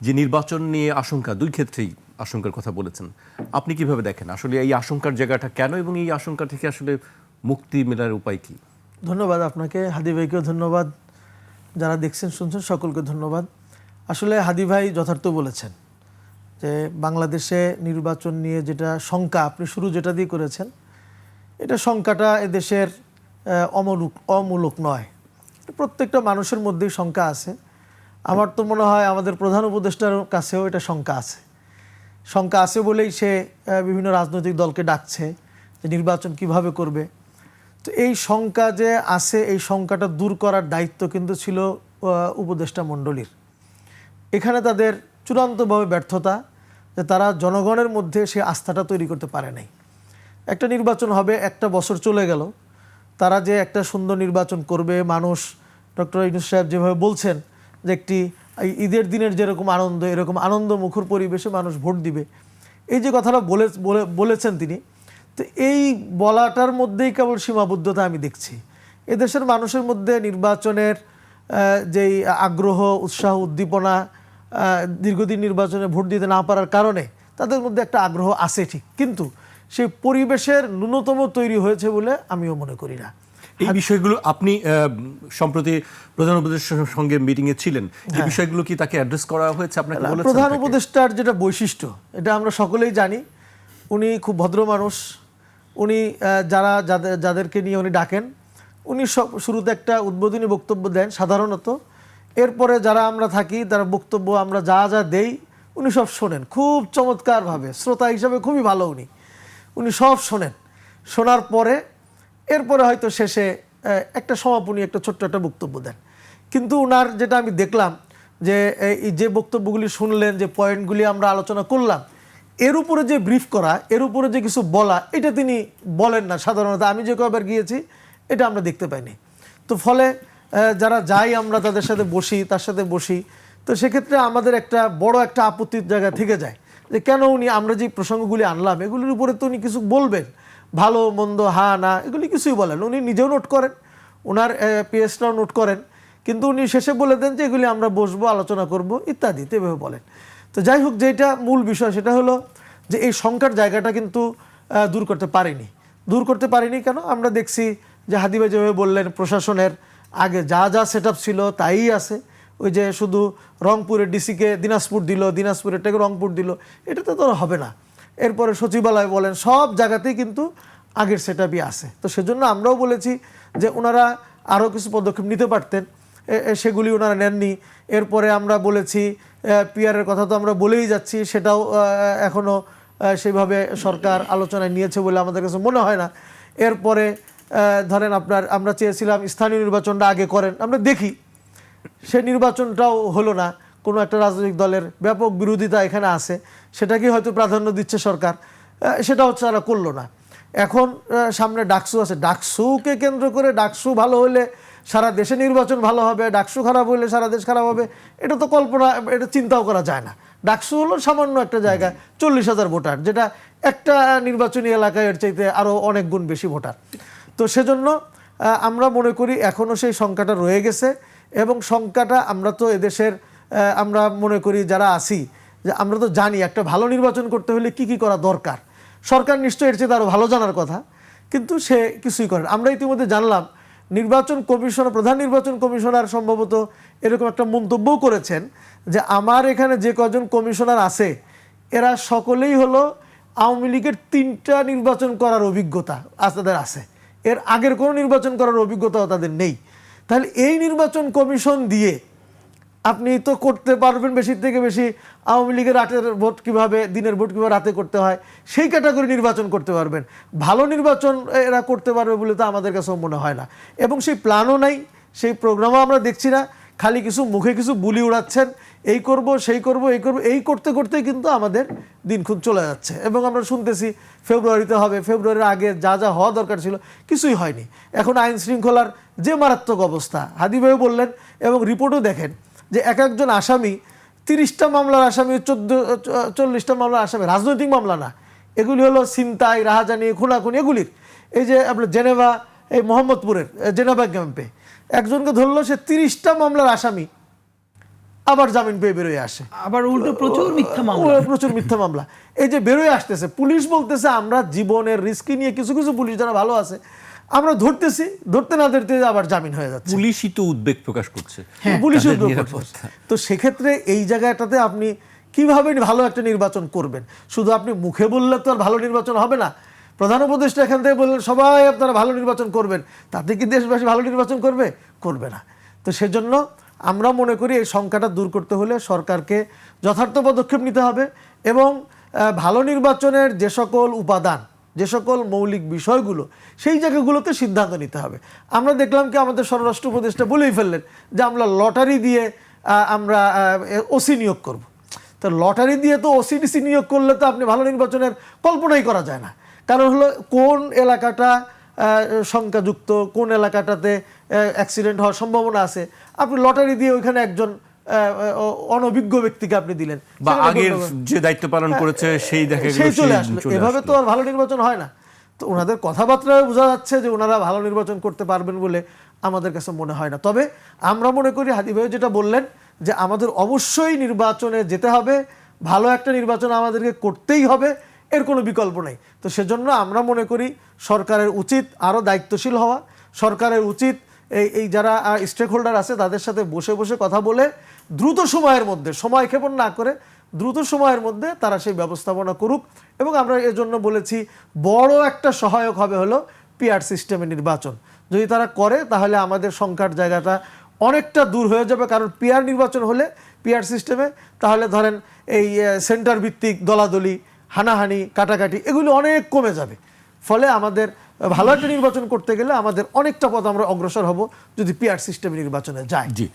যে নির্বাচন নিয়ে আশঙ্কা, দুই ক্ষেত্রেই আশঙ্কার কথা বলেছেন। আপনি কীভাবে দেখেন? আসলে এই আশঙ্কার জায়গাটা কেন এবং এই আশঙ্কা থেকে আসলে মুক্তি মেলার উপায় কি? ধন্যবাদ আপনাকে। হাদি ভাইকেও ধন্যবাদ। যারা দেখছেন, শুনছেন, সকলকে ধন্যবাদ। আসলে হাদি ভাই যথার্থ বলেছেন যে বাংলাদেশে নির্বাচন নিয়ে যেটা শঙ্কা, আপনি শুরু যেটা দিয়ে করেছেন, এটা শঙ্কাটা এদেশের অমূলক অমূলক নয়। প্রত্যেকটা মানুষের মধ্যেই শঙ্কা আছে। আমার তো মনে হয় আমাদের প্রধান উপদেষ্টার কাছেও এটা শঙ্কা আছে। শঙ্কা আছে বলেই সে বিভিন্ন রাজনৈতিক দলকে ডাকছে যে নির্বাচন কীভাবে করবে। তো এই শঙ্কা যে আছে, এই শঙ্কাটা দূর করার দায়িত্ব কিন্তু ছিল উপদেষ্টা মণ্ডলীর। এখানে তাদের চূড়ান্তভাবে ব্যর্থতা, যে তারা জনগণের মধ্যে সে আস্থাটা তৈরি করতে পারে নাই। একটা নির্বাচন হবে, একটা বছর চলে গেল। তারা যে একটা সুন্দর নির্বাচন করবে, মানুষ ডক্টর ইনুস সাহেব যেভাবে বলছেন যে একটি ঈদের দিনের যেরকম আনন্দ, এরকম আনন্দ মুখর পরিবেশে মানুষ ভোট দিবে। এই যে কথাটা বলে, বলে- বলেছেন তিনি, তো এই বলাটার মধ্যেই কেবল সীমাবদ্ধতা আমি দেখছি। এদেশের মানুষের মধ্যে নির্বাচনের যেই আগ্রহ, উৎসাহ, উদ্দীপনা দীর্ঘদিন নির্বাচনে ভোট দিতে না পারার কারণে তাদের মধ্যে একটা আগ্রহ আছে ঠিক। কিন্তু সেই পরিবেশের ন্যূনতম তৈরি হয়েছে বলে আমিও মনে করি না। এই বিষয়গুলো আপনি সম্প্রতি প্রধান উপদেষ্টার সঙ্গে মিটিং এ ছিলেন এই বিষয়গুলো কি তাকে অ্যাড্রেস করা হয়েছে? আপনাকে বলেছেন প্রধান উপদেষ্টার যেটা বৈশিষ্ট্য এটা আমরা সকলেই জানি। উনি খুব ভদ্র মানুষ। উনি যারা যাদের যাদেরকে নিয়ে উনি ডাকেন উনি সব শুরুতে একটা উদ্বোধনী বক্তব্য দেন সাধারণত। এরপরে যারা আমরা থাকি তার বক্তব্য আমরা যা যা দেই উনি সব শোনেন। খুব চমৎকারভাবে শ্রোতা হিসাবে খুবই ভালো উনি। উনি সব শোনেন। শোনার পরে এরপরে হয়তো শেষে একটা সমাপনী একটা ছোট্ট একটা বক্তব্য দেন। কিন্তু ওনার যেটা আমি দেখলাম যে এই যে বক্তব্যগুলি শুনলেন, যে পয়েন্টগুলি আমরা আলোচনা করলাম, এর উপরে যে ব্রিফ করা, এর উপরে যে কিছু বলা, এটা তিনি বলেন না সাধারণত। আমি যে কয়বার গিয়েছি, এটা আমরা দেখতে পাইনি। তো ফলে যারা যাই আমরা তাদের সাথে বসি, তার সাথে বসি, তো সেক্ষেত্রে আমাদের একটা বড় একটা আপত্তির জায়গা থেকে যায়। যে কেন উনি আমরা যে প্রসঙ্গগুলি আনলাম, এগুলির উপরে তো উনি কিছু বলবেন? ভালো, মন্দ, হা, না, এগুলি কিছুই বলেন। উনি নিজেও নোট করেন ওনার পিএসটাও নোট করেন। কিন্তু উনি শেষে বলে দেন যে এগুলি আমরা বসবো, আলোচনা করব, ইত্যাদি এভাবে বলেন। তো যাই হোক, যেটা মূল বিষয় সেটা হলো যে এই সংখ্যার জায়গাটা কিন্তু দূর করতে পারেনি। দূর করতে পারিনি কেন? আমরা দেখছি যে হাদিবা যেভাবে বললেন, প্রশাসনের আগে যা যা সেট ছিল তাই আছে। ওই যে শুধু রংপুরের ডিসিকে দিনাজপুর দিল, দিনাজপুরেরটাকে রংপুর দিল, এটা তো হবে না। এরপরে সচিবালয় বলেন, সব জায়গাতেই কিন্তু আগের সেট আছে। তো সেজন্য আমরাও বলেছি যে ওনারা আরও কিছু পদক্ষেপ নিতে পারতেন। সেগুলি ওনারা নেননি। এরপরে আমরা বলেছি পিয়ারের কথা তো আমরা বলেই যাচ্ছি, সেটাও এখনও সেইভাবে সরকার আলোচনায় নিয়েছে বলে আমাদের কাছে মনে হয় না। এরপরে ধরেন আপনার, আমরা চেয়েছিলাম স্থানীয় নির্বাচনটা আগে করেন, আমরা দেখি। সে নির্বাচনটাও হলো না। কোনো একটা রাজনৈতিক দলের ব্যাপক বিরোধিতা এখানে আছে, সেটাকে হয়তো প্রাধান্য দিচ্ছে সরকার সেটা হচ্ছে তারা করল না। এখন সামনে ডাকসু আছে। ডাকসুকে কেন্দ্র করে ডাকসু ভালো হলে সারা দেশে নির্বাচন ভালো হবে, ডাকসু খারাপ হলে সারা দেশ খারাপ হবে, এটা তো কল্পনা, এটা চিন্তাও করা যায় না। ডাকসু হলো সামান্য একটা জায়গায় চল্লিশ হাজার ভোটার, যেটা একটা নির্বাচনী এলাকায় এর চাইতে আরও অনেক গুণ বেশি ভোটার। তো সেজন্য আমরা মনে করি এখনও সেই সংখ্যাটা রয়ে গেছে এবং সংখ্যাটা আমরা তো এদেশের আমরা মনে করি যারা আছি, যে আমরা তো জানি একটা ভালো নির্বাচন করতে হলে কি কি করা দরকার। সরকার নিশ্চয়ই এর চেয়ে আরও ভালো জানার কথা, কিন্তু সে কিছুই করে আমরা ইতিমধ্যে জানলাম, নির্বাচন কমিশনার প্রধান নির্বাচন কমিশনার সম্ভবত এরকম একটা মন্তব্যও করেছেন, যে আমার এখানে যে কজন কমিশনার আছে, এরা সকলেই হলো আওয়ামী লীগের তিনটা নির্বাচন করার অভিজ্ঞতা তাদের আছে। এর আগের কোনো নির্বাচন করার অভিজ্ঞতাও তাদের নেই। তাহলে এই নির্বাচন কমিশন দিয়ে আপনি তো করতে পারবেন বেশি থেকে বেশি। আওয়ামী লীগের রাতের ভোট কীভাবে, দিনের ভোট কীভাবে রাতে করতে হয়, সেই ক্যাটাগরি নির্বাচন করতে পারবেন। ভালো নির্বাচন এরা করতে পারবে বলে তো আমাদের কাছেও মনে হয় না। এবং সেই প্ল্যানও নাই, সেই প্রোগ্রামও আমরা দেখছি না। খালি কিছু মুখে কিছু বুলি উড়াচ্ছেন, এই করব, সেই করব, এই করব, এই করতে করতে কিন্তু আমাদের দিন খুব চলে যাচ্ছে। এবং আমরা শুনতেছি ফেব্রুয়ারিতে হবে, ফেব্রুয়ারির আগে যা যা হওয়া দরকার ছিল, কিছুই হয়নি। এখন আইন শৃঙ্খলার যে মারাত্মক অবস্থা হাদিভাই বললেন এবং রিপোর্টও দেখেন যে এক একজন আসামি তিরিশটা মামলার আসামি চোদ্দ চল্লিশটা মামলার আসামি রাজনৈতিক মামলা না। এগুলি হলো ছিনতাই রাহাজানি খুনাখুনি এগুলির। এই যে আপনার জেনেভা এই মোহাম্মদপুরের জেনেভা ক্যাম্পে। একজনকে ধরলো সে তিরিশটা মামলার আসামি। আবার জামিন পেয়ে বেরোয় আসে। আবার উল্টো প্রচুর মিথ্যা মামলা। প্রচুর মিথ্যা মামলা। এই যে বেরোয় আসতেছে পুলিশ বলতেছে আমরা জীবনের রিস্কি নিয়ে কিছু কিছু পুলিশ যারা ভালো আছে। আমরা ধরতেছি ধরতে না ধরতে আবার জামিন হয়ে যাচ্ছে। পুলিশই তো উদ্বেগ প্রকাশ করছে। পুলিশ তাদের উদ্যোগ নিরাপত্তা। করছে। তো সেক্ষেত্রে এই জায়গাটাতে আপনি কীভাবে ভালো একটা নির্বাচন করবেন? শুধু আপনি মুখে বললে তো আর ভালো নির্বাচন হবে না। প্রধান উপদেষ্টা এখান থেকে বললেন সবাই আপনারা ভালো নির্বাচন করবেন। তাতে কি দেশবাসী ভালো নির্বাচন করবে? করবে না। তো সেজন্য আমরা মনে করি এই সংখ্যাটা দূর করতে হলে সরকারকে যথার্থ পদক্ষেপ নিতে হবে এবং ভালো নির্বাচনের যে সকল উপাদান যে সকল মৌলিক বিষয়গুলো, সেই জায়গাগুলোতে সিদ্ধান্ত নিতে হবে। আমরা দেখলাম কি আমাদের স্বরাষ্ট্র উপদেষ্টা বলেই ফেললেন যে আমরা লটারি দিয়ে আমরা ওসি নিয়োগ করব। তো লটারি দিয়ে তো ওসিডিসি নিয়োগ করলে তো আপনি ভালো নির্বাচনের কল্পনাই করা যায় না। কারণ হলো কোন এলাকাটা সংখ্যাযুক্ত কোন এলাকাটাতে অ্যাক্সিডেন্ট হওয়ার সম্ভাবনা আছে। আপনি লটারি দিয়ে ওইখানে একজন অনভিজ্ঞ ব্যক্তিকে আপনি দিলেন। বা আগের যে দায়িত্ব পালন করেছে সেই দেখা সেই চলে আসলো। এভাবে তো আর ভালো নির্বাচন হয় না। তো ওনাদের কথাবার্তায় বোঝা যাচ্ছে যে ওনারা ভালো নির্বাচন করতে পারবেন বলে আমাদের কাছে মনে হয় না। তবে আমরা মনে করি হাদি ভাই যেটা বললেন যে আমাদের অবশ্যই নির্বাচনে যেতে হবে। ভালো একটা নির্বাচন আমাদেরকে করতেই হবে এর কোনো বিকল্প নেই। তো সেজন্য আমরা মনে করি সরকারের উচিত আরও দায়িত্বশীল হওয়া সরকারের উচিত এই এই যারা স্টেক হোল্ডার আছে, তাদের সাথে বসে বসে কথা বলে দ্রুত সময়ের মধ্যে, সময় ক্ষেপণ না করে দ্রুত সময়ের মধ্যে তারা সেই ব্যবস্থাপনা করুক। এবং আমরা এজন্য বলেছি, বড় একটা সহায়ক হবে হলো পিআর সিস্টেমে নির্বাচন। যদি তারা করে, তাহলে আমাদের সংখ্যার জায়গাটা অনেকটা দূর হয়ে যাবে। কারণ পিআর নির্বাচন হলে পিআর সিস্টেমে তাহলে ধরেন এই সেন্টার ভিত্তিক দলাদলি, হানাহানি, কাটাকাটি, এগুলো অনেক কমে যাবে। ফলে আমাদের ভালো একটা নির্বাচন করতে গেলে আমাদের অনেকটা পথ আমরা অগ্রসর হব যদি পিআর সিস্টেমে নির্বাচনে যায় জি।